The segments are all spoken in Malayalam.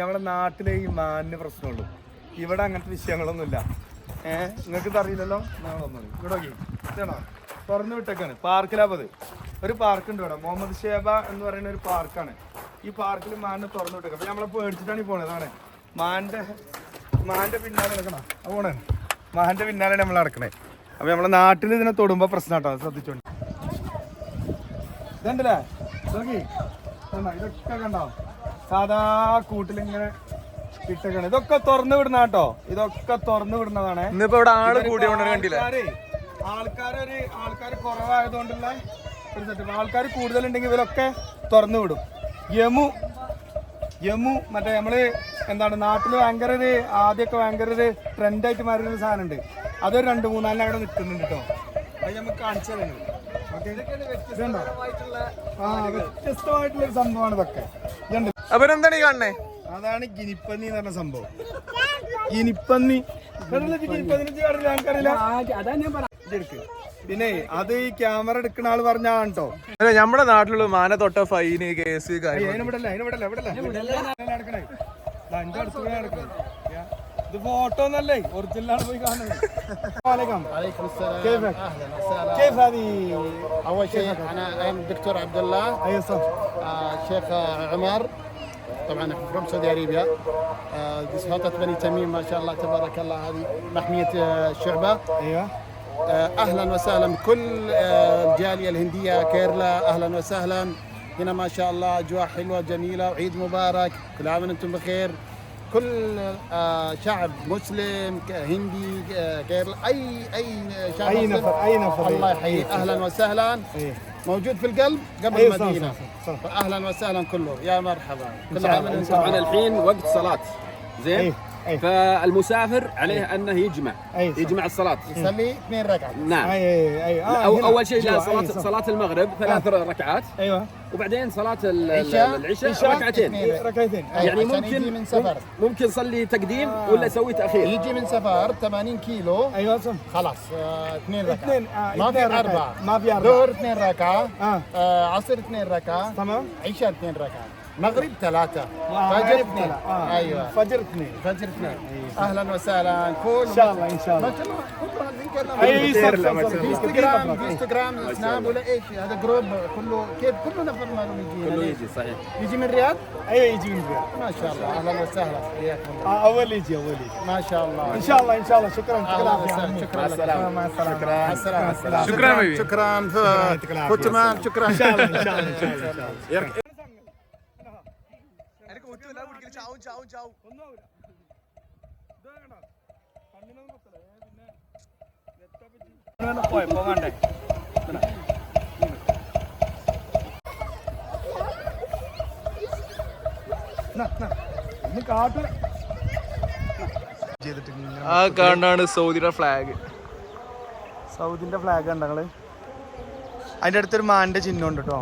നമ്മുടെ നാട്ടിലെ ഈ മാനിന് പ്രശ്നമുള്ളൂ. ഇവിടെ അങ്ങനത്തെ വിഷയങ്ങളൊന്നുമില്ല. ഏഹ് നിങ്ങൾക്ക് അറിയില്ലല്ലോ? ഇവിടെ ഇതാണോ? തുറന്നു വിട്ടേക്കാണ്. പാർക്കിലാപ്പത് ഒരു പാർക്ക് ഉണ്ട് ഇവിടെ. മുഹമ്മദ് ഷേബ എന്ന് പറയുന്ന ഒരു പാർക്കാണ്. ഈ പാർക്കിൽ മാനിനെ തുറന്നു വിട്ടേക്കാം. അപ്പൊ നമ്മളെ പേടിച്ചിട്ടാണ് പോണത്. അതാണ്. മാന്റെ മാന്റെ പിന്നാലെ നടക്കണം? പോണേ. മാന്റെ പിന്നാലെ നമ്മൾ നടക്കണേ. അപ്പൊ നമ്മളെ നാട്ടിൽ ഇതിനെ തൊടുമ്പോ പ്രശ്നം കേട്ടോ. ശ്രദ്ധിച്ചോണ്ട്. ഇതുണ്ടല്ലേ കണ്ടോ? ഇതൊക്കെ കണ്ടോ? സാധാ കൂട്ടിലിങ്ങനെ കിട്ടുകയാണ് ഇതൊക്കെ തുറന്നു വിടുന്ന കേട്ടോ. ഇതൊക്കെ തുറന്നു വിടുന്നതാണ്. ഇന്നിപ്പോ ഇവിടെ ആൾ കൂടിയോണ്ട് കണ്ടില്ല? ആൾക്കാരൊരു ആൾക്കാർ കുറവായതുകൊണ്ടുള്ള ഒരു സെറ്റപ്പ് ആൾക്കാർ കൂടുതലുണ്ടെങ്കിൽ ഇവരൊക്കെ തുറന്നു വിടും. യമു യമു മറ്റേ നമ്മൾ എന്താണ് നാട്ടിൽ ഭയങ്കര ഒരു ആദ്യമൊക്കെ ഭയങ്കര ഒരു ട്രെൻഡായിട്ട് മാറിയ ഒരു സാധനം ഉണ്ട് അതൊരു രണ്ട് മൂന്നാലിന് അവിടെ നിൽക്കുന്നുണ്ട് കേട്ടോ. അത് നമുക്ക് കാണിച്ചു തരുന്നത് ആ വ്യത്യസ്തമായിട്ടുള്ള ഒരു സംഭവമാണ് ഇതൊക്കെ. ഇതുണ്ട്. അപ്പൊ എന്താണ് ഈ കാണണേ അതാണ് ഗിനിപ്പന്നി എന്ന് പറഞ്ഞ സംഭവം. ഗിനിപ്പന്നി. പിന്നെ അത് ഈ ക്യാമറ എടുക്കുന്ന ആൾ പറഞ്ഞാണ് കേട്ടോ. അല്ല നമ്മുടെ നാട്ടിലുള്ള മാന തൊട്ട ഫൈന് കേസ്. ഇത് ഫോട്ടോ ഒന്നല്ലേ? ഒറിജിനൽ ആണ് പോയി കാണുന്നത്. طبعا إحنا فروم سعودي اريبيا سلطه بني تميم ما شاء الله تبارك الله هذه محمية آه، الشعبه أيوه. آه، أهلا وسهلا كل آه، الجالية الهندية كيرلا أهلا وسهلا. هنا ما شاء الله أجواء حلوة جميلة وعيد مبارك كل عام وأنتم بخير. كل شعب مسلم هندي كيرلا أي أي شعب أي نفر أي نفر الله يحييك. أهلا وسهلا. إيه. موجود في القلب قبل أيوة، المدينة. أهلا وسهلا كله. يا مرحبا. كل عام طبعا الحين وقت صلاة. زين؟ إيه؟ إيه. فالمسافر عليه أنه يجمع أي صح. يجمع الصلاة. يصلي اثنين ركعة. نعم. أي أي أي. آه، أو. أول شيء لا جوا، صلاة أي صح. صلاة المغرب ثلاث ركعات. أيوه. وبعدين عشاء. العشاء. عشاء. ركعتين. اثنين. ركعتين. أيوة، يعني عشان يجي ممكن من سفر. ممكن يصلي تقديم آه. ولا يسوي تأخير. يجي من سفر 80 كيلو. أيوه صح. خلاص آه، اثنين ركعة. اثنين آه ما في. أربعة. ما في أربعة. ظهر اثنين ركعة. آه، عصر اثنين ركعة. تمام. عشاء اثنين ركعة. مغرب ثلاثة. آه، فجر اثنين. آه. أيوه. فجر اثنين. فجر اثنين. أهلا وسهلا. كل إن شاء الله إن شاء ما الله. شاء الله كله أي صح في إنستغرام إنستغرام في إنستغرام. سناب ولا إيش؟ هذا جروب كله. كيف؟ كله نفر ما يجي كله هنا. يجي صحيح. يجي من الرياض أيوه يجي من الرياض ما شاء الله. أهلا وسهلا. حياكم الله. آه أول يجي أول يجي. ما شاء الله. إن شاء الله إن شاء الله. شكرا. شكرا. مع السلامة. شكرا. حبيبي. شكرا. يعطيك العافية. فتمان شكرا. إن شاء الله إن شاء الله ചാവും ചാവും ചാവും. ഒന്നും ആവില്ല ആ കാണാണ് സൗദിയുടെ ഫ്ലാഗ് സൗദിന്റെ ഫ്ലാഗ് കണ്ടങ്ങൾ അതിന്റെ അടുത്തൊരു മാന്റെ ചിഹ്നം ഉണ്ട് കേട്ടോ.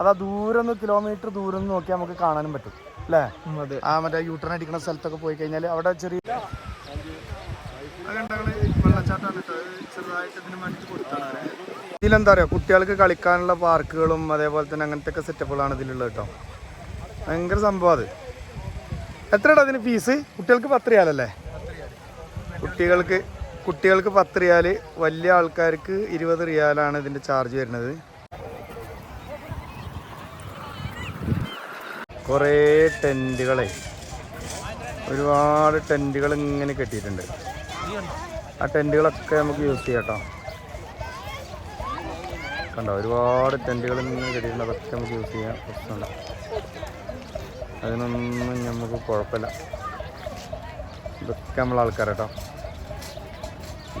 അത് ആ ദൂരം കിലോമീറ്റർ ദൂരം നോക്കിയാൽ നമുക്ക് കാണാനും പറ്റും. അല്ലേ അതെ. ആ മറ്റേ യൂട്ടേൺ അടിക്കുന്ന സ്ഥലത്തൊക്കെ പോയി കഴിഞ്ഞാൽ അവിടെ ചെറിയ ഇതിലെന്താ പറയുക കുട്ടികൾക്ക് കളിക്കാനുള്ള പാർക്കുകളും അതേപോലെ തന്നെ അങ്ങനത്തെ ഒക്കെ സെറ്റപ്പുകളാണ് ഇതിലുള്ളത് കേട്ടോ. ഭയങ്കര സംഭവം അത്. എത്രയാണ് അതിന് ഫീസ് കുട്ടികൾക്ക് പത്ത് റിയാലല്ലേ കുട്ടികൾക്ക് കുട്ടികൾക്ക് പത്ത് റിയാൽ വലിയ ആൾക്കാർക്ക് ഇരുപത് റിയാലാണ് ഇതിന്റെ ചാർജ് വരുന്നത്. കുറേ ടെന്റുകളെ ഒരുപാട് ടെന്റുകൾ ഇങ്ങനെ കെട്ടിയിട്ടുണ്ട്. ആ ടെന്റുകളൊക്കെ നമുക്ക് യൂസ് ചെയ്യാം കേട്ടോ. കണ്ടോ ഒരുപാട് ടെന്റുകൾ ഇങ്ങനെ കെട്ടിയിട്ടുണ്ട്. അതൊക്കെ നമുക്ക് യൂസ് ചെയ്യാം. പ്രശ്നമില്ല. അതിനൊന്നും നമുക്ക് കുഴപ്പമില്ല. ഇതൊക്കെ നമ്മളെ ആൾക്കാരാട്ടോ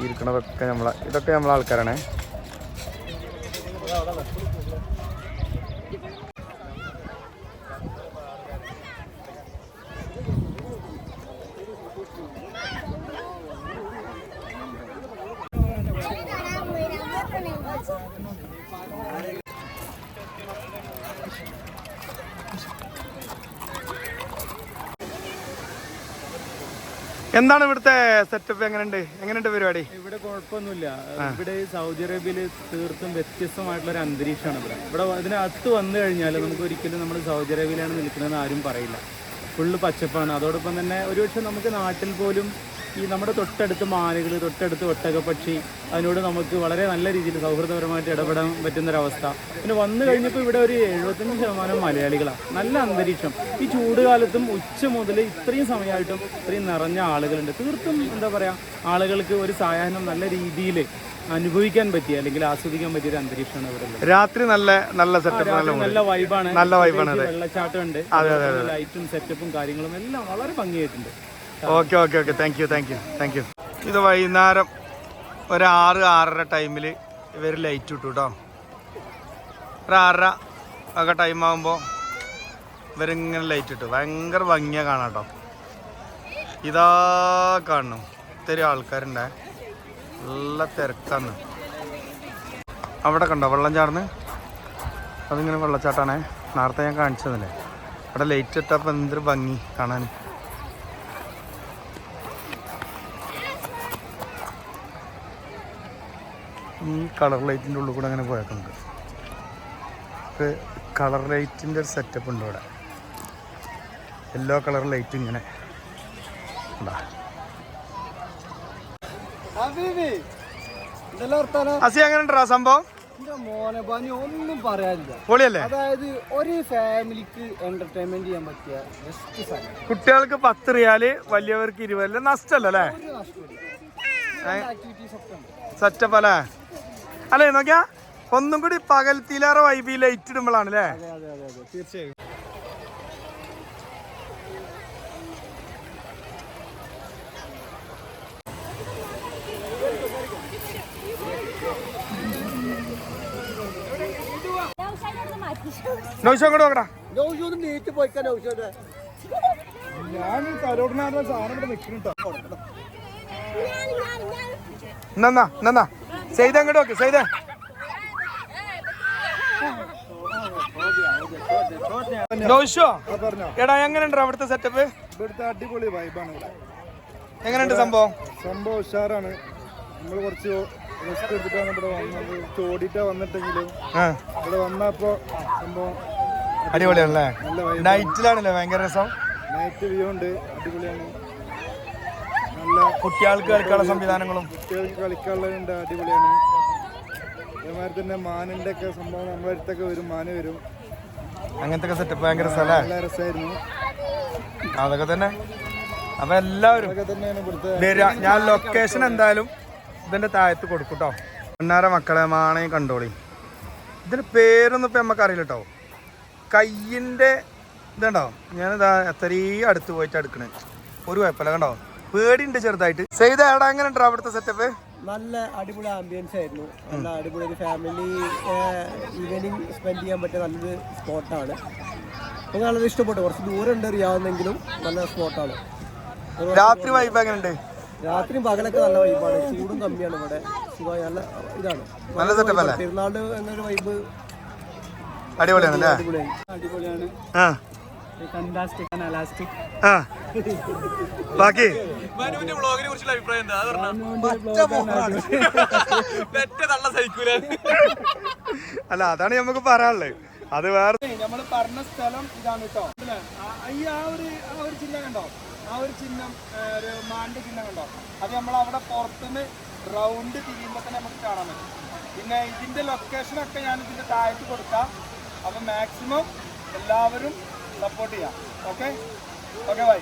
ഇരിക്കണതൊക്കെ നമ്മളെ ഇതൊക്കെ നമ്മളെ ആൾക്കാരാണേ. എന്താണ് ഇവിടുത്തെ സെറ്റപ്പ് എങ്ങനെയുണ്ട്? എങ്ങനെയുണ്ട് പരിപാടി? ഇവിടെ കുഴപ്പമൊന്നുമില്ല. ഇവിടെ സൗദി അറേബ്യയിൽ തീർത്തും വ്യത്യസ്തമായിട്ടുള്ള ഒരു അന്തരീക്ഷമാണ് ഇവിടെ. ഇവിടെ ഇതിനകത്ത് വന്നു കഴിഞ്ഞാൽ നമുക്ക് ഒരിക്കലും നമ്മൾ സൗദി അറേബ്യയിലാണ് നിൽക്കുന്നതെന്ന് ആരും പറയില്ല. ഫുള്ള് പച്ചപ്പാണ്. അതോടൊപ്പം തന്നെ ഒരുപക്ഷെ നമുക്ക് നാട്ടിൽ പോലും ഈ നമ്മുടെ തൊട്ടടുത്ത് മാനുകൾ തൊട്ടടുത്ത് ഒട്ടകപ്പക്ഷി അതിനോട് നമുക്ക് വളരെ നല്ല രീതിയിൽ സൗഹൃദപരമായിട്ട് ഇടപെടാൻ പറ്റുന്നൊരവസ്ഥ. പിന്നെ വന്നു കഴിഞ്ഞപ്പോൾ ഇവിടെ ഒരു എഴുപത്തഞ്ച് ശതമാനം മലയാളികളാണ് നല്ല അന്തരീക്ഷം. ഈ ചൂട് കാലത്തും ഉച്ച മുതൽ ഇത്രയും സമയമായിട്ടും ഇത്രയും നിറഞ്ഞ ആളുകളുണ്ട്. തീർത്തും എന്താ പറയുക ആളുകൾക്ക് ഒരു സായാഹ്നം നല്ല രീതിയിൽ അനുഭവിക്കാൻ പറ്റിയ അല്ലെങ്കിൽ ആസ്വദിക്കാൻ പറ്റിയ ഒരു അന്തരീക്ഷമാണ് ഇവിടെ രാത്രി നല്ല നല്ല സെറ്റപ്പ് നല്ല വൈബാണ് നല്ല വൈബാണ്. വെള്ളച്ചാട്ടം ഉണ്ട്. ലൈറ്റും സെറ്റപ്പും കാര്യങ്ങളും എല്ലാം വളരെ ഭംഗിയായിട്ടുണ്ട്. Okay okay okay thank you thank you thank you ഇത് വൈകുന്നേരം ഒരു ആറ് ആറര ടൈമിൽ ഇവർ ലൈറ്റ് ഇട്ടു കേട്ടോ ഒരു ആറര ഒക്കെ ടൈം ആകുമ്പോൾ ഇവരിങ്ങനെ ലൈറ്റ് ഇട്ടു. ഭയങ്കര ഭംഗിയാണ് കാണാം കേട്ടോ ഇതാ കാണണം. ഒത്തിരി ആൾക്കാരുണ്ടേ. നല്ല തിരക്കാണ്. അവിടെ കണ്ടോ വെള്ളം ചാടുന്ന്? അതിങ്ങനെ വെള്ളച്ചാട്ടാണേ നേരത്തെ ഞാൻ കാണിച്ചതല്ലേ. അവിടെ ലൈറ്റ് ഇട്ടപ്പോൾ എന്തൊരു ഭംഗി കാണാൻ ഈ കളർ ലൈറ്റിന്റെ ഉള്ളിൽ കൂടെ അങ്ങനെ പോയേക്കുന്നുണ്ട് നമുക്ക് കളർ ലൈറ്റിന്റെ ഒരു സെറ്റപ്പ് ഉണ്ട് ഇവിടെ. യെല്ലോ കളർ ലൈറ്റ് ഇങ്ങനെ. ഉണ്ടാ അസി അങ്ങനെ ഉണ്ടോ സംഭവം? ഒന്നും പറയാനില്ല. പൊളിയല്ലേ? അതായത് ഒരു ഫാമിലിക്ക് എന്റർടൈൻമെന്റ് ചെയ്യാൻ പറ്റിയ ബെസ്റ്റ് സ്ഥലം കുട്ടികൾക്ക് പത്ത് റിയാൽ വലിയവർക്ക് ഇരുപത്. നഷ്ടല്ലേ നഷ്ടമില്ല? സെറ്റപ്പ് അല്ലേ? അല്ലേ നോക്കിയാ? ഒന്നും കൂടി പകൽത്തിലേറെ വൈബി ലൈറ്റ് ഇടുമ്പോഴാണ് അല്ലേ തീർച്ചയായും. നോയിഷോ അങ്ങോട്ട് നോക്കടാ നീറ്റ് ഞാൻ സാധനം ഇവിടെ നിൽക്കുന്നുണ്ടോ? എന്നാ എന്നാ ചെയ്ത് അങ്ങോട്ട് നോക്ക് ചെയ്തേ നോയിഷോ എടാ എങ്ങനെയുണ്ട് അവിടുത്തെ സെറ്റപ്പ് ഇവിടുത്തെ അടിപൊളി വൈബാണ് എങ്ങനെയുണ്ട് സംഭവം? സംഭവം ഉഷാറാണ്. നമ്മൾ കുറച്ച് റിസ്ക് എടുത്തിട്ടാണ് ഇവിടെ വന്നത്. ചോടിട്ടാ വന്നിട്ടെങ്കിലും. ഇവിടെ വന്നപ്പോ സംഭവം അടിപൊളിയാണല്ലേ? നൈറ്റിലാണല്ലേ ഭയങ്കര രസം. നൈറ്റ് വ്യൂ ഉണ്ട്. അടിപൊളിയാണ്. നല്ല കുട്ടികൾക്ക് കളിക്കാനുള്ള സംവിധാനങ്ങളും. കുട്ടികൾക്ക് കളിക്കാനുള്ളതുണ്ട് അടിപൊളിയാണ്. അതേമാതിരി തന്നെ മാനിന്റെ ഒക്കെ സംഭവം നമ്മുടെ അടുത്തൊക്കെ വരും മാന് വരും. അങ്ങനത്തെ സെറ്റപ്പ് ഭയങ്കര സ്ഥലേ. നല്ല രസമായിരുന്നു. അതൊക്കെ തന്നെ. അപ്പൊ എല്ലാവരും അതൊക്കെ തന്നെയാണ് ഇവിടുത്തെ വരിക ഞാൻ ലൊക്കേഷൻ എന്തായാലും ഇതിന്റെ താഴത്ത് കൊടുക്കും കേട്ടോ പൊന്നാര മക്കളെ മാണേ കണ്ടോളി. ഇതിന്റെ പേരൊന്നും ഇപ്പൊ നമുക്ക് അറിയില്ല കേട്ടോ കയ്യിന്റെ ഇതുണ്ടോ? ഞാനിതാ എത്രയും അടുത്ത് പോയിട്ട് അടുക്കണേ ഒരു കുഴപ്പമില്ല കണ്ടോ? പേടിയുണ്ട് ചെറുതായിട്ട്. ചെയ്ത എവിടെ എങ്ങനെ ഉണ്ടോ അവിടുത്തെ സെറ്റപ്പ് നല്ല അടിപൊളി ആംബിയൻസ് ആയിരുന്നു. നല്ല അടിപൊളി ഒരു ഫാമിലി ഈവനിങ് സ്പെൻഡ് ചെയ്യാൻ പറ്റിയ നല്ലൊരു സ്പോട്ടാണ് നമുക്ക് നല്ലത് ഇഷ്ടപ്പെട്ടു. കുറച്ച് ദൂരം ഉണ്ട് അറിയാവുന്നെങ്കിലും നല്ല സ്പോട്ടാണ് രാത്രി വൈബ് എങ്ങനെ ഉണ്ട് രാത്രിയും പകലൊക്കെ നല്ല വൈബാണ് ചൂടും കമ്മിയാണ് ഇവിടെ. നല്ല ഇതാണ്. നല്ല setup അല്ലേ? പെരുന്നാൾ എന്നൊരു വൈബ് അടിപൊളിയാണ് അല്ലേ? അടിപൊളിയാണ്. ആ. ബാക്കി? മനുവിന്റെ വ്ളോഗിനെ കുറിച്ചുള്ള അഭിപ്രായം എന്താ? അത് അല്ല അതാണ് നമുക്ക് പറയാനുള്ളത് അത് വേറെ നമ്മൾ പറഞ്ഞ സ്ഥലം ഇതാണ് കേട്ടോ ഈ ആ ഒരു ആ ഒരു ചിഹ്നം കണ്ടോ? ആ ഒരു ചിഹ്നം ഒരു മാന്റെ ചിഹ്നം കണ്ടോ? അത് നമ്മൾ അവിടെ പുറത്തുനിന്ന് റൗണ്ട് തിരിയുമ്പോൾ തന്നെ നമുക്ക് കാണാൻ പറ്റും. പിന്നെ ഇതിന്റെ ലൊക്കേഷൻ ഒക്കെ ഞാൻ ഇതിന്റെ താഴത്ത് കൊടുക്കാം. അപ്പൊ മാക്സിമം എല്ലാവരും സപ്പോർട്ട് ചെയ്യാം. Okay okay bye